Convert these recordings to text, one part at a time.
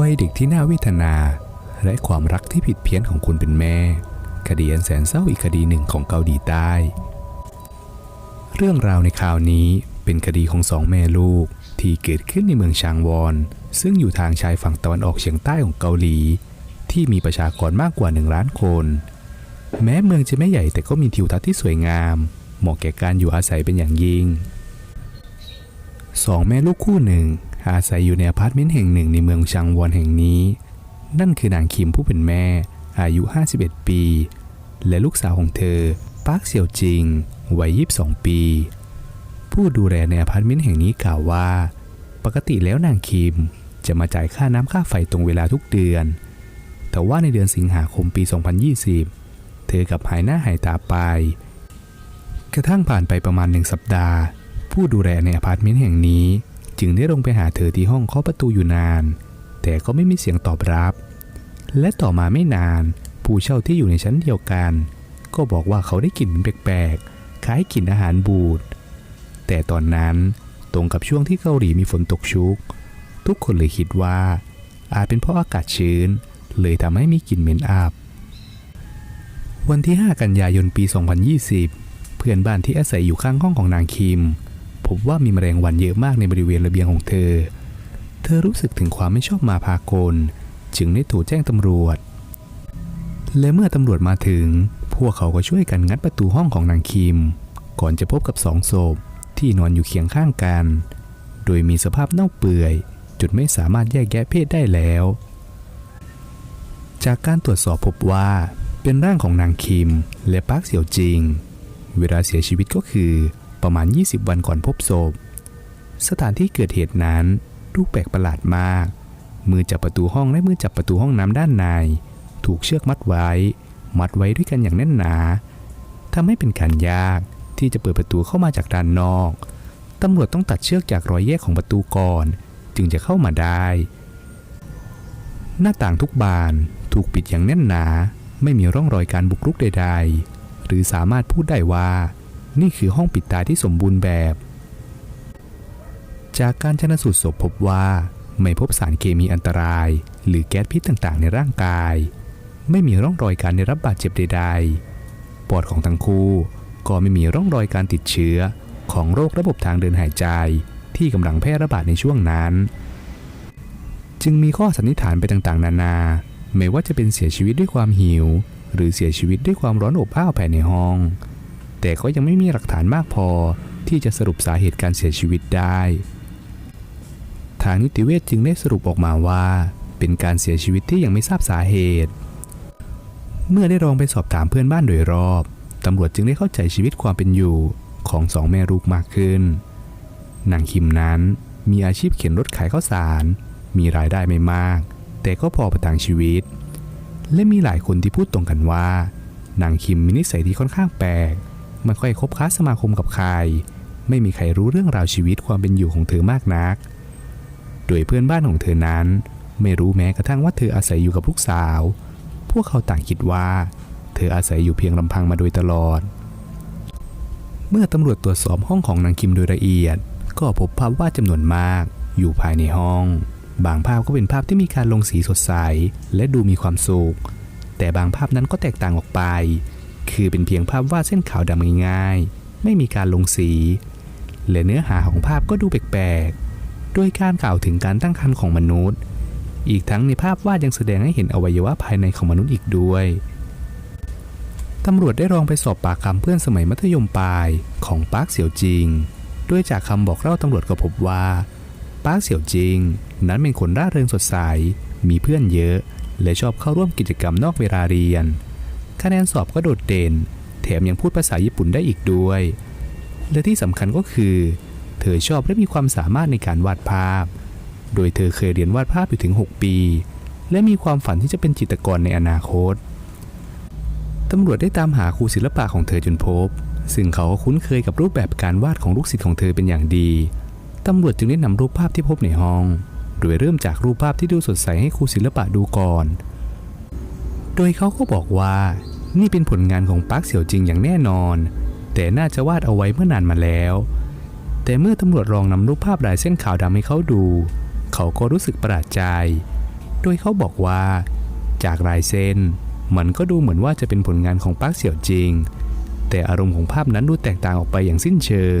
วัยเด็กที่น่าเวทนา และความรักที่ผิดเพี้ยนของคนเป็นแม่ คดีอันแสนเศร้าอีกคดีหนึ่งของเกาหลีใต้ เรื่องราวในข่าวนี้เป็นคดีของสองแม่ลูกที่เกิดขึ้นในเมืองชางวอน ซึ่งอยู่ทางชายฝั่งตะวันออกเฉียงใต้ของเกาหลี ที่มีประชากรมากกว่าหนึ่งล้านคน แม้เมืองจะไม่ใหญ่แต่ก็มีทิวทัศน์ที่สวยงาม เหมาะแก่การอยู่อาศัยเป็นอย่างยิ่งสองแม่ลูกคู่หนึ่ง อาศัยอยู่ในอพาร์ตเมนต์แห่งหนึ่งในเมืองชังวอนแห่งนี้ นั่นคือนางคิมผู้เป็นแม่ อายุ 51 ปี และลูกสาวของเธอปาร์คเสี่ยวจิง วัย 22 ปี ผู้ดูแลในอพาร์ตเมนต์แห่งนี้กล่าวว่า ปกติแล้วนางคิมจะมาจ่ายค่าน้ำค่าไฟตรงเวลาทุกเดือน แต่ว่าในเดือนสิงหาคมปี 2020 เธอกลับหายหน้าหายตาไป กระทั่งผ่านไปประมาณหนึ่งสัปดาห์ ผู้ดูแลในอพาร์ตเมนต์แห่งนี้ จึงได้ลงไปหาเธอที่ห้องเคาะประตูอยู่นาน แต่ก็ไม่มีเสียงตอบรับ และต่อมาไม่นาน ผู้เช่าที่อยู่ในชั้นเดียวกัน ก็บอกว่าเขาได้กลิ่นแปลกๆ คล้ายกลิ่นอาหารบูด แต่ตอนนั้นตรงกับช่วงที่เกาหลีมีฝนตกชุก ทุกคนเลยคิดว่า อาจเป็นเพราะอากาศชื้น เลยทำให้มีกลิ่นเหม็นอับวันที่ 5 กันยายนปี 2020 เพื่อนบ้านที่อาศัยอยู่ข้างห้องของนางคิม บว่ามีแมลงวันเยอะมากในบริเวณระเบียงของเธอ เธอรู้สึกถึงความไม่ชอบมาพากล จึงได้โทรแจ้งตำรวจ และเมื่อตำรวจมาถึง พวกเขาก็ช่วยกันงัดประตูห้องของนางคิม ก่อนจะพบกับสองศพที่นอนอยู่เคียงข้างกัน โดยมีสภาพเน่าเปื่อยจนไม่สามารถแยกแยะเพศได้แล้ว จากการตรวจสอบพบว่าเป็นร่างของนางคิมและปาร์คเสี่ยวจิง เวลาเสียชีวิตก็คือ ประมาณ 20 วันก่อนพบศพ สถานที่เกิดเหตุนั้นรูแปลกประหลาดมาก มือจับประตูห้องและมือจับประตูห้องน้ำด้านใน ถูกเชือกมัดไว้ มัดไว้ด้วยกันอย่างแน่นหนาทำให้เป็นการยากที่จะเปิดประตูเข้ามาจากด้านนอก ตำรวจต้องตัดเชือกจากรอยแยกของประตูก่อน จึงจะเข้ามาได้ หน้าต่างทุกบานถูกปิดอย่างแน่นหนา ไม่มีร่องรอยการบุกรุกใด ๆ หรือสามารถพูดได้ว่า นี่คือห้องปิดตายที่สมบูรณ์แบบ จากการชนสูตรศพพบว่าไม่พบสารเคมีอันตราย หรือแก๊สพิษต่างๆ ในร่างกาย ไม่มีร่องรอยการได้รับบาดเจ็บใด ๆ ปอดของทั้งคู่ก็ไม่มีร่องรอยการติดเชื้อของโรคระบบทางเดินหายใจที่กำลังแพร่ระบาดในช่วงนั้น จึงมีข้อสันนิษฐานไปต่างๆ นานา ไม่ว่าจะเป็นเสียชีวิตด้วยความหิว หรือเสียชีวิตด้วยความร้อนอบอ้าวภายในห้อง แต่ก็ยังไม่มีหลักฐานมากพอที่จะสรุปสาเหตุการเสียชีวิตได้ ทางนิติเวชจึงได้สรุปออกมาว่า เป็นการเสียชีวิตที่ยังไม่ทราบสาเหตุ เมื่อได้ลองไปสอบถามเพื่อนบ้านโดยรอบ ตำรวจจึงได้เข้าใจชีวิตความเป็นอยู่ของสองแม่ลูกมากขึ้น นางคิมนั้นมีอาชีพเข็นรถขายข้าวสาร มีรายได้ไม่มาก แต่ก็พอประทังชีวิต และมีหลายคนที่พูดตรงกันว่า นางคิมมีนิสัยที่ค่อนข้างแปลก ไม่ค่อยคบค้าสมาคมกับใคร ไม่มีใครรู้เรื่องราวชีวิตความเป็นอยู่ของเธอมากนัก โดยเพื่อนบ้านของเธอนั้น ไม่รู้แม้กระทั่งว่าเธออาศัยอยู่กับลูกสาว พวกเขาต่างคิดว่า เธออาศัยอยู่เพียงลำพังมาโดยตลอด เมื่อตำรวจตรวจสอบห้องของนางคิมโดยละเอียด ก็พบภาพวาดจำนวนมาก อยู่ภายในห้อง บางภาพก็เป็นภาพที่มีการลงสีสดใส และดูมีความสุขแต่บางภาพนั้นก็แตกต่างออกไป คือเป็นเพียงภาพวาดเส้นขาวดำง่ายๆ ไม่มีการลงสี และเนื้อหาของภาพก็ดูแปลกๆโดยการกล่าวถึงการตั้งครรภ์ของมนุษย์ อีกทั้งในภาพวาดยังแสดงให้เห็นอวัยวะภายในของมนุษย์อีกด้วยตำรวจได้ลองไปสอบปากคำเพื่อนสมัยมัธยมปลายของปาร์คเสี่ยวจิง ด้วยจากคำบอกเล่าตำรวจก็พบว่าปาร์คเสี่ยวจิง นั้นเป็นคนร่าเริงสดใส มีเพื่อนเยอะ และชอบเข้าร่วมกิจกรรมนอกเวลาเรียน คะแนนสอบก็โดดเด่น แถมยังพูดภาษาญี่ปุ่นได้อีกด้วย และที่สำคัญก็คือ เธอชอบและมีความสามารถในการวาดภาพ โดยเธอเคยเรียนวาดภาพอยู่ถึง 6 ปี และมีความฝันที่จะเป็นจิตรกรในอนาคตตำรวจได้ตามหาครูศิลปะของเธอจนพบ ซึ่งเขาก็คุ้นเคยกับรูปแบบการวาดของลูกศิษย์ของเธอเป็นอย่างดี ตำรวจจึงได้นำรูปภาพที่พบในห้อง โดยเริ่มจากรูปภาพที่ดูสดใสให้ครูศิลปะดูก่อน โดยเขาก็บอกว่า นี่เป็นผลงานของปาร์คเสี่ยวจริงอย่างแน่นอน แต่น่าจะวาดเอาไว้เมื่อนานมาแล้ว แต่เมื่อตำรวจลองนำรูปภาพลายเส้นขาวดำให้เขาดู เขาก็รู้สึกประหลาดใจ โดยเขาบอกว่า จากลายเส้น มันก็ดูเหมือนว่าจะเป็นผลงานของปาร์คเสี่ยวจริง แต่อารมณ์ของภาพนั้นดูแตกต่างออกไปอย่างสิ้นเชิง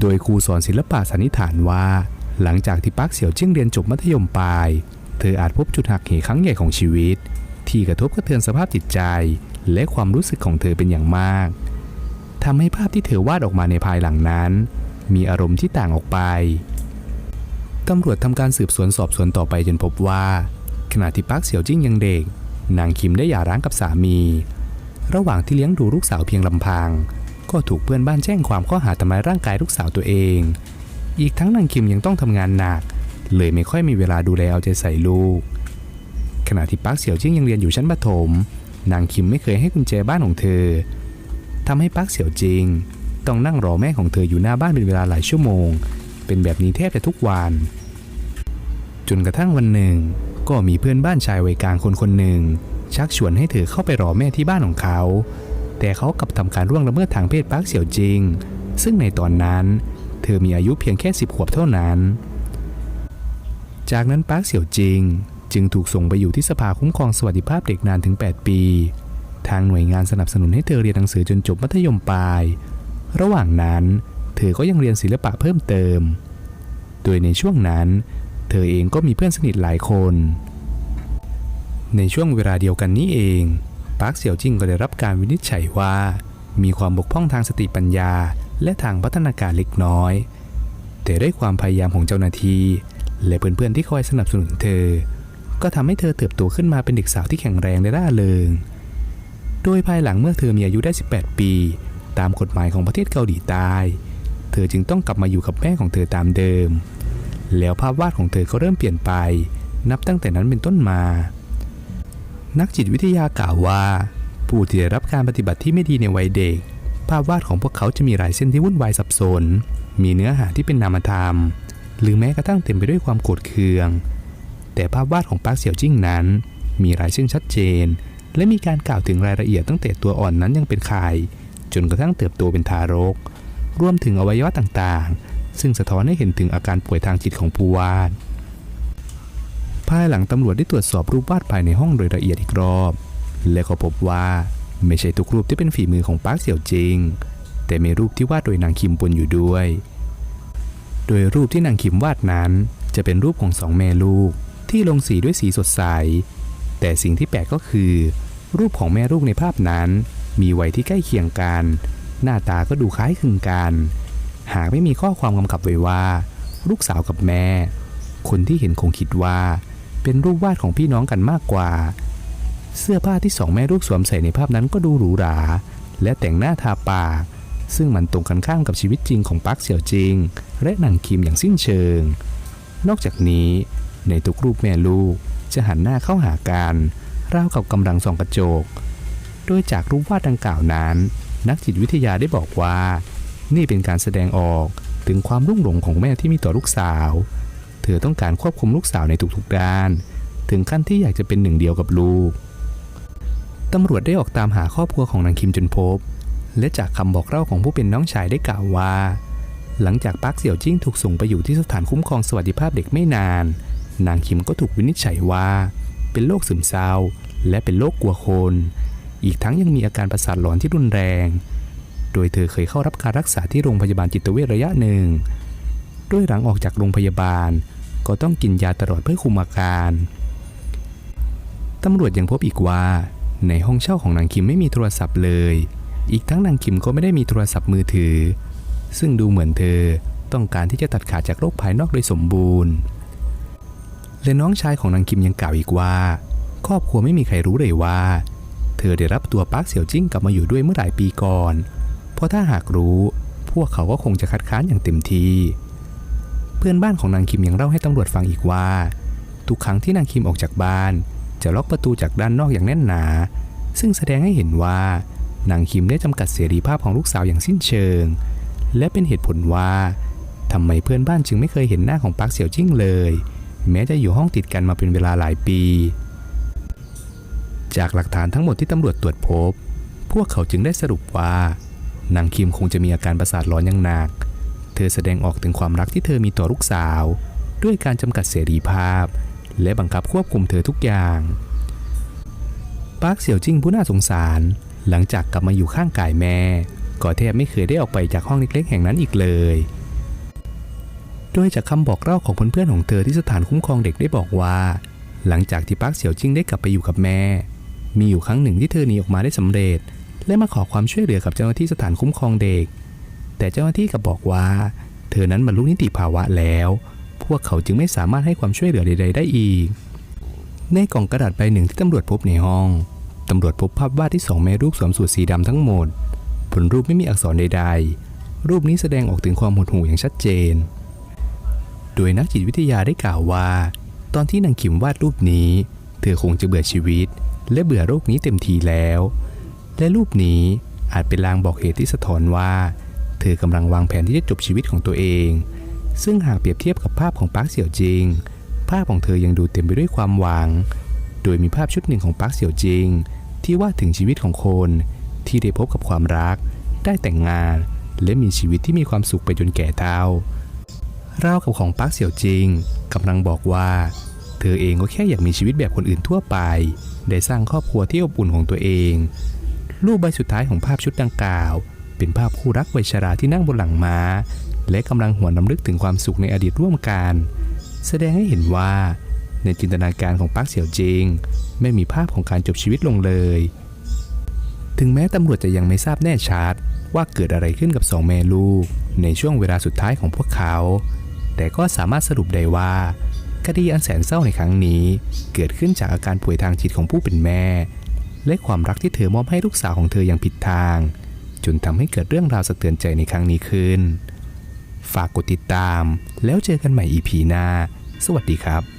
โดยครูสอนศิลปะสันนิษฐานว่า หลังจากที่ปาร์คเสี่ยวจิ้งเรียนจบมัธยมปลาย เธออาจพบจุดหักเหครั้งใหญ่ของชีวิต ที่กระทบกระเทือนสภาพจิตใจ และความรู้สึกของเธอเป็นอย่างมากทำให้ภาพที่เธอวาดออกมาในภายหลังนั้น มีอารมณ์ที่ต่างออกไปตำรวจทำการสืบสวนสอบสวนต่อไปจนพบว่า ขณะที่ปาร์คเสี่ยวจิ้งยังเด็ก นางคิมได้หย่าร้างกับสามี ระหว่างที่เลี้ยงดูลูกสาวเพียงลำพัง ก็ถูกเพื่อนบ้านแจ้งความข้อหาทำร้ายร่างกายลูกสาวตัวเอง อีกทั้งนางคิมยังต้องทำงานหนัก เลยไม่ค่อยมีเวลาดูแลเอาใจใส่ลูก ขณะที่ปาร์คเสี่ยวจิ้งยังเรียนอยู่ชั้นประถม นางคิมไม่เคยให้กุญแจบ้านของเธอทำให้ปาร์คเสี่ยวจิงต้องนั่งรอแม่ของเธออยู่หน้าบ้านเป็นเวลาหลายชั่วโมง เป็นแบบนี้แทบจะทุกวัน จนกระทั่งวันหนึ่ง ก็มีเพื่อนบ้านชายวัยกลางคนคนหนึ่ง ชักชวนให้เธอเข้าไปรอแม่ที่บ้านของเขา แต่เขากลับทำการร่วงละเมิดทางเพศปาร์คเสี่ยวจิง ซึ่งในตอนนั้น เธอมีอายุเพียงแค่10ขวบเท่านั้น จากนั้นปาร์คเสี่ยวจิง จึงถูกส่งไปอยู่ที่สภาคุ้มครองสวัสดิภาพเด็กนานถึง 8 ปี ทางหน่วยงานสนับสนุนให้เธอเรียนหนังสือจนจบมัธยมปลาย ระหว่างนั้น เธอก็ยังเรียนศิลปะเพิ่มเติม โดยในช่วงนั้น เธอเองก็มีเพื่อนสนิทหลายคน ในช่วงเวลาเดียวกันนี้เองปาร์คเสี่ยวจิงก็ได้รับการวินิจฉัยว่า มีความบกพร่องทางสติปัญญา และทางพัฒนาการเล็กน้อย แต่ด้วยความพยายามของเจ้าหน้าที่และเพื่อนๆที่คอยสนับสนุนเธอ ก็ทำให้เธอเติบโตขึ้นมาเป็นเด็กสาวที่แข็งแรงและร่าเริง โดยภายหลังเมื่อเธอมีอายุได้ 18 ปี ตามกฎหมายของประเทศเกาหลีใต้ เธอจึงต้องกลับมาอยู่กับแม่ของเธอตามเดิม แล้วภาพวาดของเธอก็เริ่มเปลี่ยนไป นับตั้งแต่นั้นเป็นต้นมา นักจิตวิทยากล่าวว่า ผู้ที่ได้รับการปฏิบัติที่ไม่ดีในวัยเด็ก ภาพวาดของพวกเขาจะมีลายเส้นที่วุ่นวายสับสน มีเนื้อหาที่เป็นนามธรรม หรือแม้กระทั่งเต็มไปด้วยความโกรธเคือง แต่ภาพวาดของปาร์คเสี่ยวจิ้งนั้น มีลายเส้นชัดเจน และมีการกล่าวถึงรายละเอียดตั้งแต่ตัวอ่อนนั้นยังเป็นไข่จนกระทั่งเติบโตเป็นทารก รวมถึงอวัยวะต่างๆ ซึ่งสะท้อนให้เห็นถึงอาการป่วยทางจิตของผู้วาด ภายหลังตำรวจได้ตรวจสอบรูปวาดภายในห้องโดยละเอียดอีกรอบ และก็พบว่าไม่ใช่ทุกรูปที่เป็นฝีมือของปาร์คเสี่ยวจิง แต่มีรูปที่วาดโดยนางคิมปนอยู่ด้วย โดยรูปที่นางคิมวาดนั้นจะเป็นรูปของสองแม่ลูก ที่ลงสีด้วยสีสดใส แต่สิ่งที่แปลกก็คือ รูปของแม่ลูกในภาพนั้น มีวัยที่ใกล้เคียงกัน หน้าตาก็ดูคล้ายคลึงกัน หากไม่มีข้อความกำกับไว้ว่า ลูกสาวกับแม่ คนที่เห็นคงคิดว่า เป็นรูปวาดของพี่น้องกันมากกว่า เสื้อผ้าที่สองแม่ลูกสวมใส่ในภาพนั้นก็ดูหรูหราและแต่งหน้าทาปากซึ่งมันตรงกันข้ามกับชีวิตจริงของปาร์คเสี่ยวจิง และนางคิมอย่างสิ้นเชิง นอกจากนี้ ในทุกรูปแม่ลูกจะหันหน้าเข้าหากันราวกับกำลังส่องกระจก โดยจากรูปวาดดังกล่าวนั้น นักจิตวิทยาได้บอกว่า นี่เป็นการแสดงออกถึงความรุ่งหลงของแม่ที่มีต่อลูกสาว เธอต้องการควบคุมลูกสาวในทุกๆด้าน ถึงขั้นที่อยากจะเป็นหนึ่งเดียวกับลูก ตำรวจได้ออกตามหาครอบครัวของนางคิมจนพบ และจากคำบอกเล่าของผู้เป็นน้องชายได้กล่าวว่า หลังจากปาร์คเสี่ยวจิ้งถูกส่งไปอยู่ที่สถานคุ้มครองสวัสดิภาพเด็กไม่นาน นางคิมก็ถูกวินิจฉัยว่า เป็นโรคซึมเศร้า และเป็นโรคกลัวคน อีกทั้งยังมีอาการประสาทหลอนที่รุนแรง โดยเธอเคยเข้ารับการรักษาที่โรงพยาบาลจิตเวชระยะหนึ่ง ด้วยหลังออกจากโรงพยาบาล ก็ต้องกินยาตลอดเพื่อคุมอาการ ตำรวจยังพบอีกว่า ในห้องเช่าของนางคิมไม่มีโทรศัพท์เลย อีกทั้งนางคิมก็ไม่ได้มีโทรศัพท์มือถือ ซึ่งดูเหมือนเธอต้องการที่จะตัดขาดจากโลกภายนอกโดยสมบูรณ์ และน้องชายของนางคิมยังกล่าวอีกว่า ครอบครัวไม่มีใครรู้เลยว่า เธอได้รับตัวปาร์คเสี่ยวจิ้งกลับมาอยู่ด้วยเมื่อหลายปีก่อน เพราะถ้าหากรู้ พวกเขาก็คงจะคัดค้านอย่างเต็มที่ เพื่อนบ้านของนางคิมยังเล่าให้ตำรวจฟังอีกว่า ทุกครั้งที่นางคิมออกจากบ้าน จะล็อกประตูจากด้านนอกอย่างแน่นหนา ซึ่งแสดงให้เห็นว่านางคิมได้จำกัดเสรีภาพของลูกสาวอย่างสิ้นเชิง และเป็นเหตุผลว่าทำไมเพื่อนบ้านจึงไม่เคยเห็นหน้าของปาร์คเสี่ยวจิ้งเลย แม้จะอยู่ห้องติดกันมาเป็นเวลาหลายปี จากหลักฐานทั้งหมดที่ตำรวจตรวจพบ พวกเขาจึงได้สรุปว่านางคิมคงจะมีอาการประสาทหลอนอย่างหนัก เธอแสดงออกถึงความรักที่เธอมีต่อลูกสาว ด้วยการจำกัดเสรีภาพ และบังคับควบคุมเธอทุกอย่างปาร์คเสี่ยวจิ้งผู้น่าสงสาร หลังจากกลับมาอยู่ข้างกายแม่ ก็แทบไม่เคยได้ออกไปจากห้องเล็กๆ แห่งนั้นอีกเลย โดยจากคำบอกเล่าของเพื่อนๆของเธอที่สถานคุ้มครองเด็กได้บอกว่า หลังจากที่ปาร์คเสี่ยวจิ้งได้กลับไปอยู่กับแม่ มีอยู่ครั้งหนึ่งที่เธอหนีออกมาได้สำเร็จ และมาขอความช่วยเหลือกับเจ้าหน้าที่สถานคุ้มครองเด็ก แต่เจ้าหน้าที่กลับบอกว่า เธอนั้นบรรลุนิติภาวะแล้ว พวกเขาจึงไม่สามารถให้ความช่วยเหลือใด ๆ ได้อีก ในกล่องกระดาษใบหนึ่งที่ตำรวจพบในห้องตำรวจพบภาพวาดที่สองแม่รูปสวมสูทสีดำทั้งหมดบนรูปไม่มีอักษรใด ๆ รูปนี้แสดงออกถึงความหดหู่อย่างชัดเจน โดยนักจิตวิทยาได้กล่าวว่า ตอนที่นางขิมวาดรูปนี้ เธอคงจะเบื่อชีวิต และเบื่อโรคนี้เต็มทีแล้ว และรูปนี้อาจเป็นลางบอกเหตุที่สะท้อนว่า เธอกำลังวางแผนที่จะจบชีวิตของตัวเอง ซึ่งหากเปรียบเทียบกับภาพของปาร์คเสี่ยวจิง ภาพของเธอยังดูเต็มไปด้วยความหวัง โดยมีภาพชุดหนึ่งของปาร์คเสี่ยวจิง ที่วาดถึงชีวิตของคนที่ได้พบกับความรัก ได้แต่งงาน และมีชีวิตที่มีความสุขไปจนแก่เฒ่า ราวกับของปาร์คเสี่ยวจิงกำลังบอกว่า เธอเองก็แค่อยากมีชีวิตแบบคนอื่นทั่วไป ได้สร้างครอบครัวที่อบอุ่นของตัวเอง รูปใบสุดท้ายของภาพชุดดังกล่าว เป็นภาพคู่รักวัยชราที่นั่งบนหลังม้า และกำลังหวนรำลึกถึงความสุขในอดีตร่วมกัน แสดงให้เห็นว่า ในจินตนาการของปาร์คเสี่ยวจิงไม่มีภาพของการจบชีวิตลงเลย ถึงแม้ตำรวจจะยังไม่ทราบแน่ชัดว่าเกิดอะไรขึ้นกับสองแม่ลูก ในช่วงเวลาสุดท้ายของพวกเขา แต่ก็สามารถสรุปได้ว่า คดีอันแสนเศร้าในครั้งนี้ เกิดขึ้นจากอาการป่วยทางจิตของผู้เป็นแม่ และความรักที่เธอมอบให้ลูกสาวของเธออย่างผิดทาง จนทำให้เกิดเรื่องราวสะเทือนใจในครั้งนี้ขึ้น ฝากกดติดตาม แล้วเจอกันใหม่ EP หน้า สวัสดีครับ